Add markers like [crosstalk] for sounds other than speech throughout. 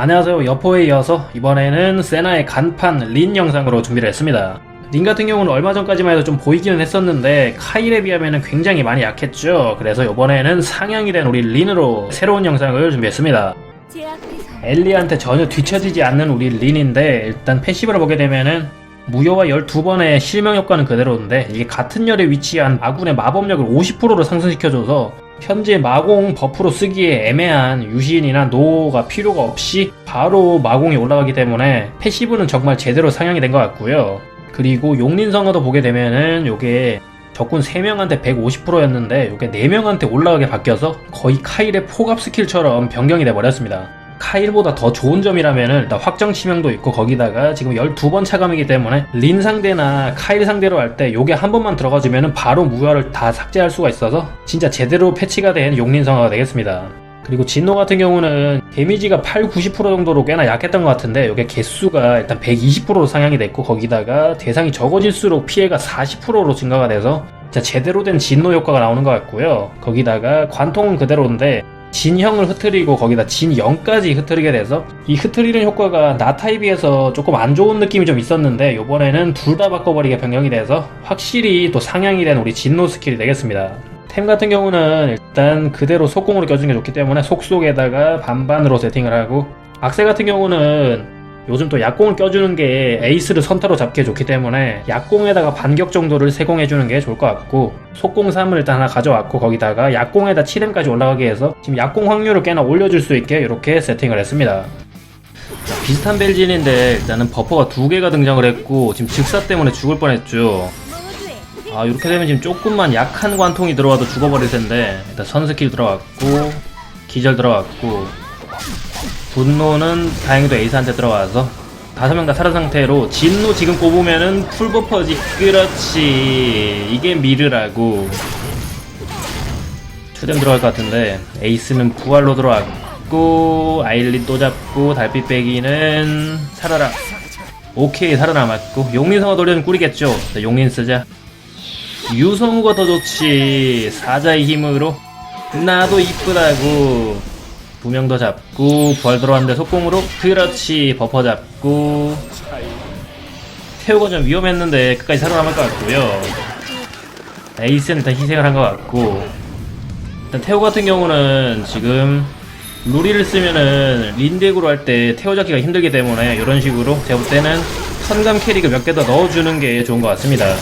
안녕하세요. 여포에 이어서 이번에는 세나의 간판 린 영상으로 준비를 했습니다. 린 같은 경우는 얼마 전까지만 해도 좀 보이기는 했었는데 카일에 비하면 굉장히 많이 약했죠. 그래서 이번에는 상향이 된 우리 린으로 새로운 영상을 준비했습니다. 엘리한테 전혀 뒤처지지 않는 우리 린인데 일단 패시브를 보게 되면은 무효와 12번의 실명 효과는 그대로인데 이게 같은 열에 위치한 아군의 마법력을 50%로 상승시켜줘서 현재 마공 버프로 쓰기에 애매한 유신이나 노가 필요가 없이 바로 마공이 올라가기 때문에 패시브는 정말 제대로 상향이 된 것 같고요. 그리고 용린성어도 보게 되면은 요게 적군 3명한테 150%였는데 요게 4명한테 올라가게 바뀌어서 거의 카일의 포갑 스킬처럼 변경이 돼버렸습니다. 카일보다 더 좋은 점이라면은 일단 확정 치명도 있고 거기다가 지금 12번 차감이기 때문에 린 상대나 카일 상대로 할 때 요게 한 번만 들어가주면은 바로 무효를 다 삭제할 수가 있어서 진짜 제대로 패치가 된 용린 성화가 되겠습니다. 그리고 진노 같은 경우는 데미지가 8, 90% 정도로 꽤나 약했던 것 같은데 이게 개수가 일단 120%로 상향이 됐고 거기다가 대상이 적어질수록 피해가 40%로 증가가 돼서 진짜 제대로 된 진노 효과가 나오는 것 같고요. 거기다가 관통은 그대로인데 진형을 흐트리고 거기다 진영까지 흐트리게 돼서 이 흐트리는 효과가 나타에 비해서 조금 안 좋은 느낌이 좀 있었는데 이번에는 둘 다 바꿔버리게 변경이 돼서 확실히 또 상향이 된 우리 진노 스킬이 되겠습니다. 템 같은 경우는 일단 그대로 속공으로 껴주는 게 좋기 때문에 속속에다가 반반으로 세팅을 하고 악세 같은 경우는 요즘 또 약공을 껴주는 게 에이스를 선타로 잡기에 좋기 때문에 약공에다가 반격 정도를 세공해주는 게 좋을 것 같고 속공 3을 일단 하나 가져왔고 거기다가 약공에다 7렘까지 올라가게 해서 지금 약공 확률을 꽤나 올려줄 수 있게 이렇게 세팅을 했습니다. 자, 비슷한 벨진인데 일단은 버퍼가 두 개가 등장을 했고 지금 즉사 때문에 죽을 뻔했죠. 아 이렇게 되면 지금 조금만 약한 관통이 들어와도 죽어버릴 텐데 일단 선스킬 들어갔고 기절 들어갔고 분노는 다행히도 에이스한테 들어와서 다섯 명다 살아 상태로 진노 지금 꼽으면은 풀버 퍼지. 그렇지. 이게 미르라고. 추뎀 들어갈 것 같은데 에이스는 부활로 들어왔고 아일린 또 잡고 달빛 빼기는 살아라. 오케이 살아남았고. 용린성화 돌려는 꿀이겠죠. 자, 용린 쓰자. 유성우가 더 좋지. 사자의 힘으로. 나도 이쁘다고 더 잡고 부활 들어왔는데 속공으로 그렇지 버퍼 잡고 태우가 좀 위험했는데 끝까지 살아남을 것 같고요. 에이스는 일단 희생을 한 것 같고 일단 태호 같은 경우는 지금 루리를 쓰면은 린덱으로 할 때 태호 잡기가 힘들기 때문에 이런 식으로 제가 볼 때는 선감 캐릭을 몇 개 더 넣어주는 게 좋은 것 같습니다.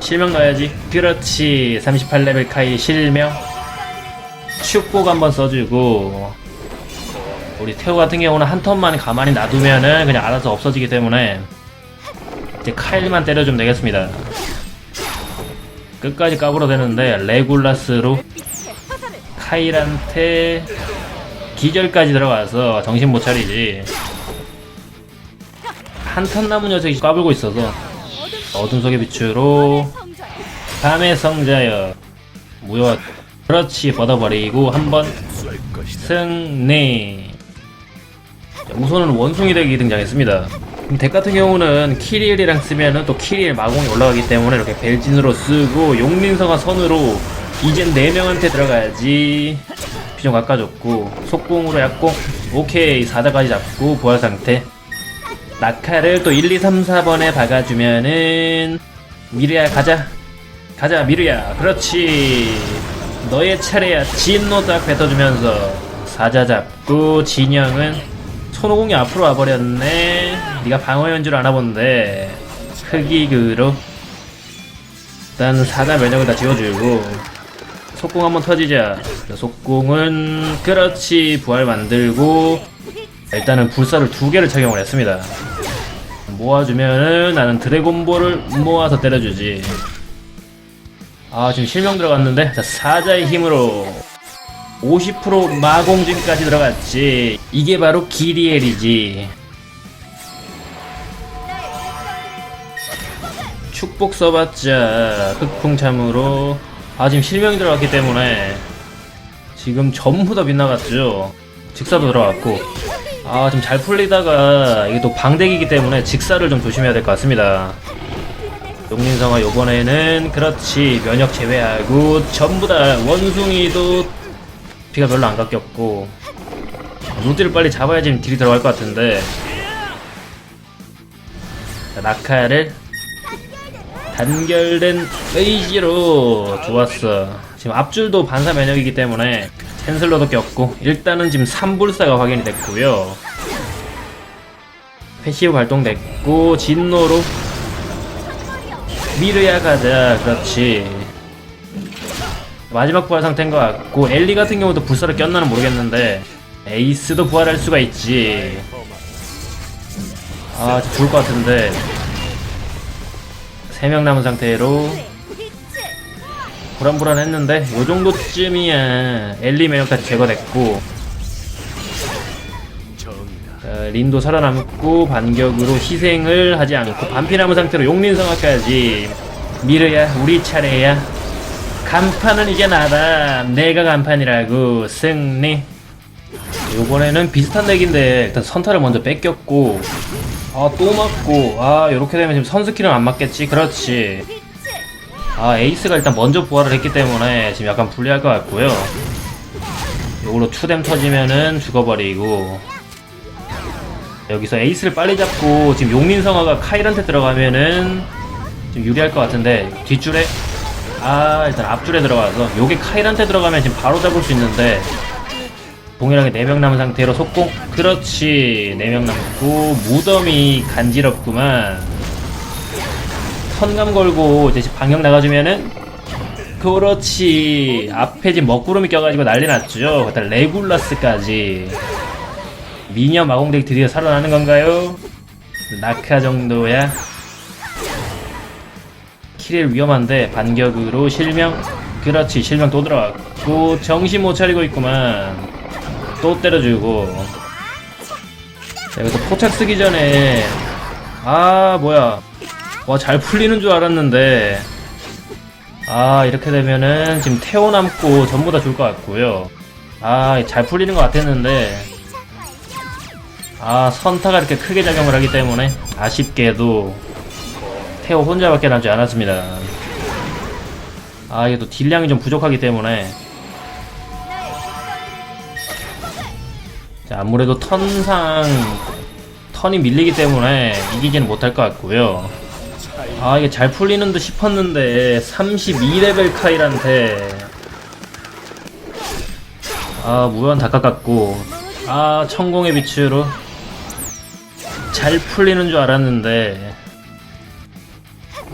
실명 넣어야지. 그렇지 38레벨 카이 실명 축복 한번 써주고 우리 태호 같은 경우는 한 턴만 가만히 놔두면은 그냥 알아서 없어지기 때문에 이제 카일만 때려주면 되겠습니다. 끝까지 까불어 되는데 레굴라스로 카일한테 기절까지 들어가서 정신 못 차리지. 한 턴 남은 녀석이 까불고 있어서 어둠 속의 빛으로 밤의 성자여 무효 그렇지 뻗어버리고 한번 승리. 자, 우선은 원숭이 덱이 등장했습니다. 덱 같은 경우는 키리엘이랑 쓰면은 또 키리엘 마공이 올라가기 때문에 이렇게 벨진으로 쓰고 용민성화 선으로 이젠 4명한테 들어가야지. 비좀 깎아줬고 속공으로 약공. 오케이 4다까지 잡고 부활 상태. 낙하를 또 1, 2, 3, 4번에 박아주면은 미르야 가자. 가자 미르야. 그렇지 너의 차례야. 진노 딱 뱉어주면서 사자 잡고 진영은 손오공이 앞으로 와버렸네. 네가 방어연 줄 아나 본데 흑이그로. 일단 사자 면역을 다 지워주고 속공 한번 터지자. 속공은 그렇지. 부활 만들고 일단은 불사를 두 개를 착용을 했습니다. 모아주면은 나는 드래곤볼을 모아서 때려주지 아 지금 실명 들어갔는데? 자 사자의 힘으로 50% 마공진까지 들어갔지. 이게 바로 기리엘이지. 축복 써봤자 흑풍참으로. 아 지금 실명이 들어갔기 때문에 지금 전부 다 빗나갔죠. 직사도 들어갔고. 아 지금 잘 풀리다가 이게 또 방대기이기 때문에 직사를 좀 조심해야 될 것 같습니다 용린성화 요번에는 그렇지. 면역 제외하고 전부 다 원숭이도 피가 별로 안 깎였고. 루디를 빨리 잡아야지 딜이 들어갈 것 같은데. 자, 나카를 단결된 페이지로 좋았어. 지금 앞줄도 반사 면역이기 때문에 캔슬러도 꼈고 일단은 지금 3불사가 확인이 됐고요. 패시브 발동됐고 진노로 미르야 가자 그렇지. 마지막 부활 상태인 것 같고 엘리 같은 경우도 불사를 꼈나는 모르겠는데 에이스도 부활할 수가 있지. 아 죽을 것 같은데. 3명 남은 상태로 불안불안했는데 요 정도쯤이야. 엘리 매력까지 제거됐고 자, 린도 살아남고 반격으로 희생을 하지 않고 반피 남은 상태로 용린성화까지 미르야 우리 차례야. 간판은 이제 나다. 내가 간판이라고. 승리. 요번에는 비슷한 덱인데 일단 선타를 먼저 뺏겼고 아 또 맞고 아 요렇게 되면 지금 선 스킬은 안 맞겠지? 그렇지. 아 에이스가 일단 먼저 부활을 했기 때문에 지금 약간 불리할 것 같고요. 요걸로 투뎀 터지면은 죽어버리고 여기서 에이스를 빨리 잡고 지금 용민성화가 카일한테 들어가면은 지금 유리할 것 같은데 뒷줄에 아 일단 앞줄에 들어가서 요게 카일한테 들어가면 지금 바로 잡을 수 있는데 동일하게 4명 남은 상태로 속공. 그렇지 4명 남고 무덤이 간지럽구만. 선감 걸고 이제 방역 나가주면은 그렇지. 앞에 지금 먹구름이 껴가지고 난리 났죠. 그다 레굴라스까지 미녀 마공덱 드디어 살아나는 건가요? 낙하 정도야. 키릴 위험한데 반격으로 실명? 그렇지 실명 또 들어왔고 정신 못 차리고 있구만. 또 때려주고. 자, 여기서 포착 쓰기 전에. 아 뭐야. 와 잘 풀리는 줄 알았는데. 아 이렇게 되면은 지금 태워 남고 전부 다 줄 것 같고요. 아 잘 풀리는 것 같았는데 아 선타가 이렇게 크게 작용을 하기 때문에 아쉽게도 태호 혼자밖에 남지 않았습니다. 아 이게 또 딜량이 좀 부족하기 때문에. 자, 아무래도 턴상 턴이 밀리기 때문에 이기지는 못할 것 같고요. 아 이게 잘 풀리는 듯 싶었는데 32레벨 카일한테. 아 무한 다 깎았고. 아 천공의 빛으로 잘 풀리는 줄 알았는데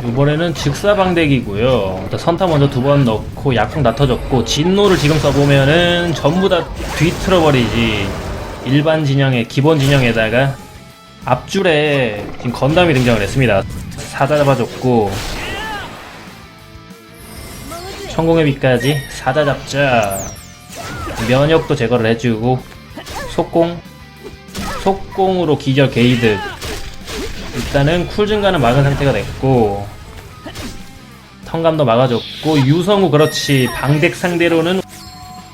이번에는 즉사방대기고요. 선타 먼저 두 번 넣고 약풍 다 터졌고 진노를 지금 써보면은 전부 다 뒤틀어버리지. 일반 진영의 기본 진영에다가 앞줄에 지금 건담이 등장을 했습니다. 사자 잡아줬고 천공의 빛까지 사자 잡자. 면역도 제거를 해주고 속공 속공으로 기절 게이드. 일단은 쿨 증가는 막은 상태가 됐고 턴감도 막아줬고 유성우 그렇지. 방덱 상대로는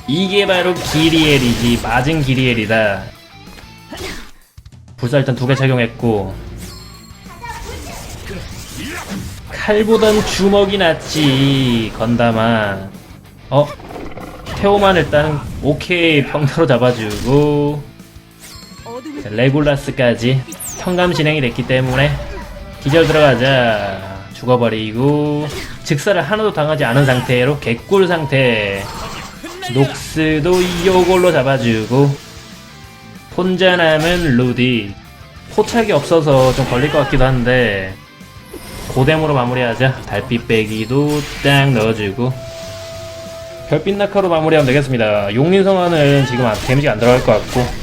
이게 바로 기리엘이지. 맞은 기리엘이다. 불사 일단 두 개 착용했고 칼보단 주먹이 낫지 건담아. 어? 태오만 일단 오케이. 평타로 잡아주고. 자, 레굴라스까지 턴감 진행이 됐기 때문에 기절 들어가자. 죽어버리고 즉사를 하나도 당하지 않은 상태로 개꿀 상태. 녹스도 이걸로 잡아주고 혼자 남은 루디. 포착이 없어서 좀 걸릴 것 같기도 한데 고뎀으로 마무리하자. 달빛 빼기도 딱 넣어주고 별빛 낙하로 마무리하면 되겠습니다. 용린성화는 지금 안- 데미지가 안 들어갈 것 같고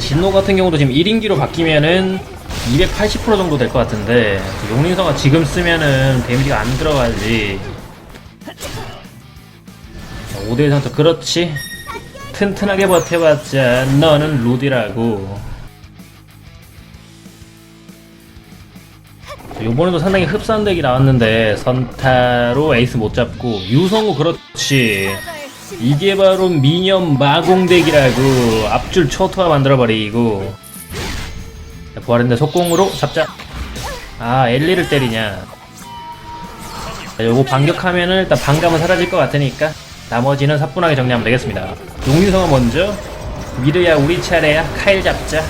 진노 같은 경우도 지금 1인기로 바뀌면은 280% 정도 될 것 같은데 용린성화 지금 쓰면은 데미지가 안 들어가지. 5대1 상태. 그렇지. 튼튼하게 버텨봤자 너는 루디라고. 요번에도 상당히 흡사한 덱이 나왔는데 선타로 에이스 못 잡고 유성우 그렇지 이게 바로 미녀 마공덱이라고 앞줄 초토화 만들어버리고. 자, 부활했는데 속공으로 잡자. 아 엘리를 때리냐. 자, 요거 반격하면은 일단 반감은 사라질 것 같으니까 나머지는 사뿐하게 정리하면 되겠습니다. 용리성은 먼저 미르야 우리 차례야 카일 잡자.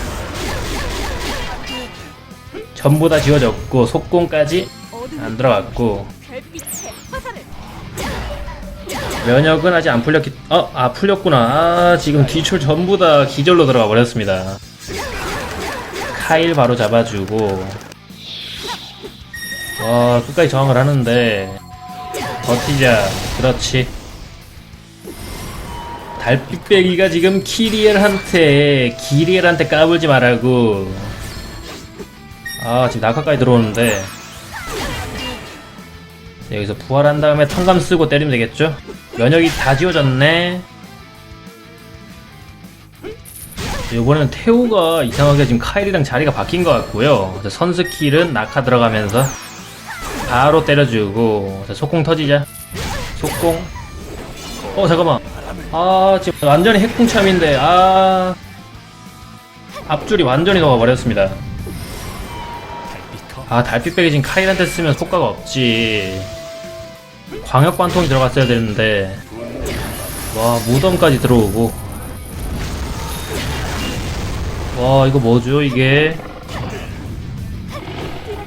전부 다 지워졌고 속공까지 안 들어갔고 면역은 아직 안 풀렸기 어? 아 풀렸구나. 아 지금 뒤출 전부 다 기절로 들어가 버렸습니다. 카일 바로 잡아주고. 와 끝까지 저항을 하는데. 버티자. 그렇지. 달빛배기가 지금 키리엘한테 기리엘한테 까불지 말라고. 아 지금 낙하까지 들어오는데. 여기서 부활한 다음에 턴감 쓰고 때리면 되겠죠? 면역이 다 지워졌네. 이번에는 태호가 이상하게 지금 카일이랑 자리가 바뀐 것 같고요. 자, 선스킬은 낙하 들어가면서 바로 때려주고 자, 속공 터지자. 속공. 어 잠깐만. 아 지금 완전히 핵풍참인데 아 앞줄이 완전히 녹아버렸습니다. 아 달빛백이 지금 카일한테 쓰면 효과가 없지 광역 관통이 들어갔어야 되는데 와 무덤까지 들어오고. 와 이거 뭐죠 이게?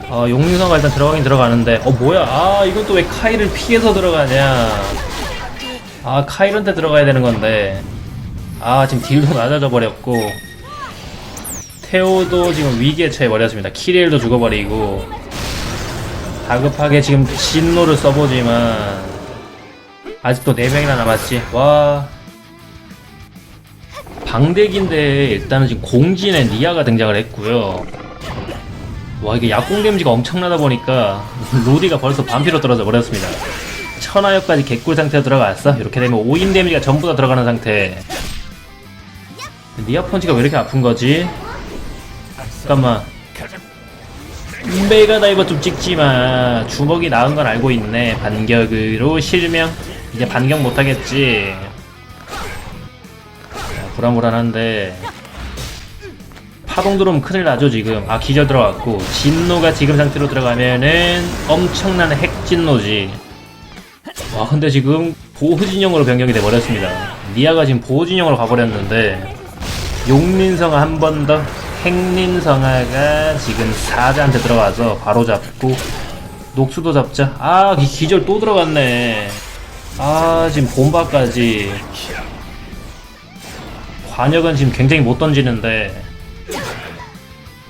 아 용리성가 일단 들어가긴 들어가는데. 어 뭐야? 아 이건 또 왜 카일을 피해서 들어가냐? 아 카일한테 들어가야 되는 건데. 아 지금 딜도 낮아져 버렸고. 테오도 지금 위기에 처해 버렸습니다. 키리엘도 죽어버리고 다급하게 지금 진노를 써보지만 아직도 4명이나 남았지. 와 방대기인데 일단은 지금 공진에 니아가 등장을 했고요. 와 이게 약공 데미지가 엄청나다 보니까 [laughs] 로디가 벌써 반피로 떨어져 버렸습니다. 천하역까지 개꿀 상태로 들어갔어. 이렇게 되면 5인 데미지가 전부 다 들어가는 상태. 니아 펀치가 왜 이렇게 아픈 거지? 잠깐만 메가 다이버 좀 찍지마. 주먹이 나은 건 알고 있네. 반격으로 실명. 이제 반격 못하겠지. 자, 불안불안한데. 파동 들어오면 큰일 나죠 지금. 아 기절 들어갔고. 진노가 지금 상태로 들어가면은 엄청난 핵진노지. 와 근데 지금 보호진영으로 변경이 돼 버렸습니다. 니아가 지금 보호진영으로 가버렸는데. 용민성아 한번더 행린성아가 지금 사자한테 들어가서 바로 잡고 녹수도 잡자. 아 기- 기절 또 들어갔네. 아 지금 본바까지. 관역은 지금 굉장히 못 던지는데.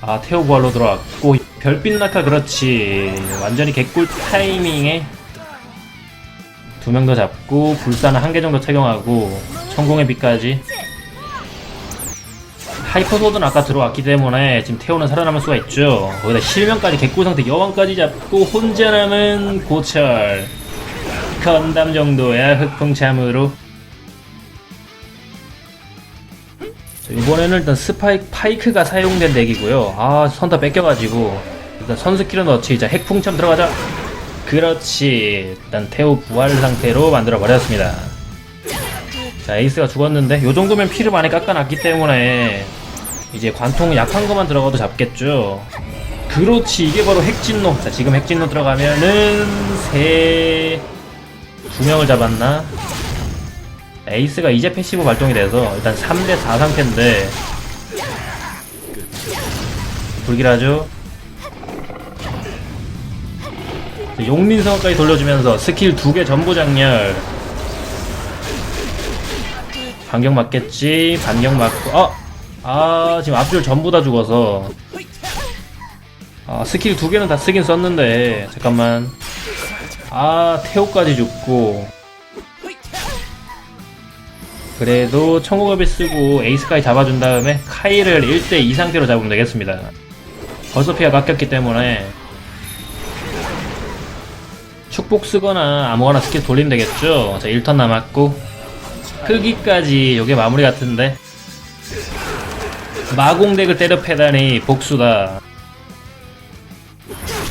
아 태호 부활로 들어왔고 별빛 낙하 그렇지. 완전히 개꿀 타이밍에 두 명 더 잡고 불사는 한 개 정도 착용하고 천공의 빛까지 하이퍼소드는 아까 들어왔기 때문에 지금 태오는 살아남을 수가 있죠. 거기다 실명까지 개꿀 상태 여왕까지 잡고 혼자 남은 고철. 건담 정도야 흑풍참으로. 자, 이번에는 일단 스파이크 파이크가 사용된 덱이고요. 아 선타 뺏겨가지고 일단 선스킬은 넣지. 자 핵풍참 들어가자. 그렇지. 일단 태오 부활 상태로 만들어 버렸습니다. 자 에이스가 죽었는데 요 정도면 피를 많이 깎아놨기 때문에 이제 관통 약한 것만 들어가도 잡겠죠. 그렇지 이게 바로 핵진노 자 지금 핵진노 들어가면은 세... 두 명을 잡았나? 에이스가 이제 패시브 발동이 돼서 일단 3대4 상태인데. 불길하죠? 자, 용민성까지 돌려주면서 스킬 두 개 전부 장렬. 반격 맞겠지? 반격 맞고 어! 아 지금 앞줄 전부 다 죽어서. 아 스킬 두 개는 다 쓰긴 썼는데 잠깐만. 아 태호까지 죽고. 그래도 청고갑이 쓰고 에이스까지 잡아준 다음에 카이를 1대2 상태로 잡으면 되겠습니다. 벌써 피가 깎였기 때문에. 축복 쓰거나 아무거나 스킬 돌리면 되겠죠? 자 1턴 남았고. 흑기까지 요게 마무리 같은데 마공덱을 때려 패다니 복수다.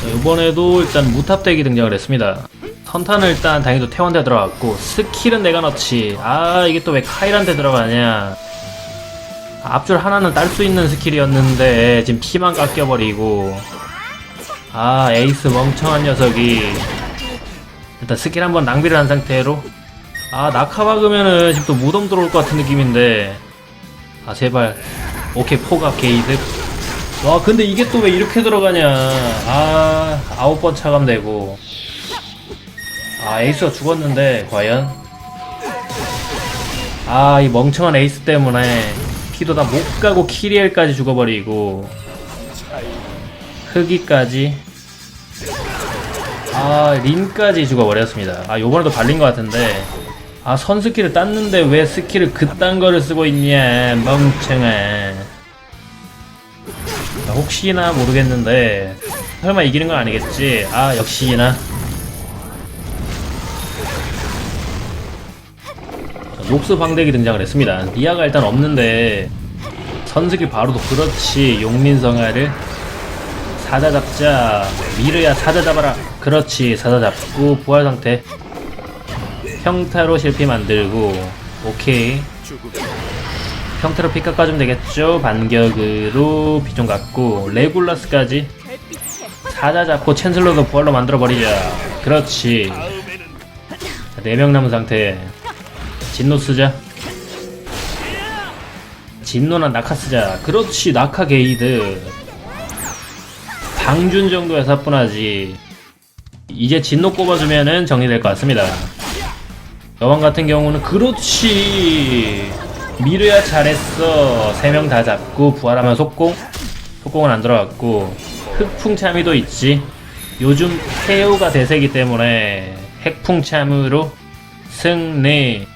자, 이번에도 일단 무탑덱이 등장을 했습니다. 선탄은 일단 다행히도 태원대 들어갔고 스킬은 내가 넣지. 아 이게 또 왜 카일한테 들어가냐. 앞줄 하나는 딸 수 있는 스킬이었는데 지금 피만 깎여버리고. 아 에이스 멍청한 녀석이. 일단 스킬 한번 낭비를 한 상태로. 아 낙하 박으면은 지금 또 무덤 들어올 것 같은 느낌인데. 아 제발 오케이 포갑 게이드 와 근데 이게 또 왜 이렇게 들어가냐. 아 아홉 번 차감되고. 아 에이스가 죽었는데 과연? 아 이 멍청한 에이스 때문에 피도 다 못 가고 키리엘까지 죽어버리고. 흑이까지. 아 린까지 죽어버렸습니다. 아 요번에도 발린 것 같은데. 아 선스킬을 땄는데 왜 스킬을 그딴 거를 쓰고 있냐 멍청아 아, 혹시나 모르겠는데. 설마 이기는 건 아니겠지? 아 역시나. 자, 녹스 방대기 등장을 했습니다. 리아가 일단 없는데 선스킬 바로도 그렇지. 용민성아를 사자 잡자. 미르야 사자 잡아라. 그렇지. 사자 잡고 부활 상태. 평타로 실패 만들고. 오케이 평타로 피카 까주면 되겠죠? 반격으로 비좀 갖고 레굴라스까지 사자 잡고 챈슬러도 부활로 만들어버리자. 그렇지. 4명 남은 상태. 진노 쓰자. 진노나 나카 쓰자. 그렇지 나카 게이드. 방준 정도야 사뿐하지. 이제 진노 꼽아주면은 정리될 것 같습니다. 여왕 같은 경우는 그렇지 미르야 잘했어. 세 명 다 잡고 부활하면 속공. 속공은 안 들어갔고 흑풍참이도 있지. 요즘 태우가 대세기 때문에 핵풍참으로 승리